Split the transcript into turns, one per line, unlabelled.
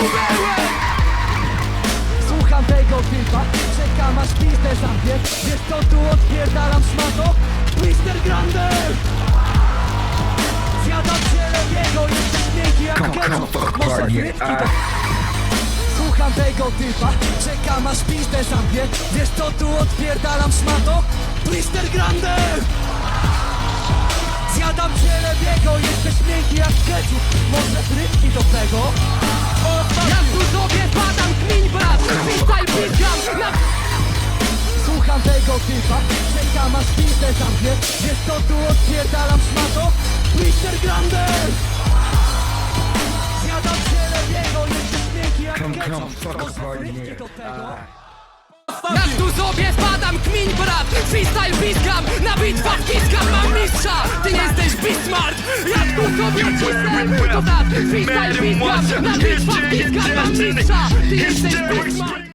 kubełek
Słucham tego typa, czekam aż pizdę zamknie Wiesz co tu odpierdalam szmato? Twister Grande Zjadam się lewiego, jesteś miękki jak ketchup Może frytki to...
ah.
Słucham tego typa, czekam aż pizdę zamknie Wiesz co tu odpierdalam szmato? Twister Grande Zjadam cię lewiego, jesteś miękki jak ketchup Może frytki do tego? Typa, czekam aż pizdę zamknie Wiesz co tu odpierdalam szmato? Twister Grande! Zjadam cię lewiego, jesteś miękki jak
Come, come,
ketchup
fuck
Może do tego?
Jak tu sobie spadam, kmiń brat. Freestyle pizgam, na bitwach kiskam Mam mistrza, ty jesteś Bismarck Jak tu sobie cisnę, to tak Freestyle pizgam, na bitwach kiskam Mam mistrza, ty jesteś Bismarck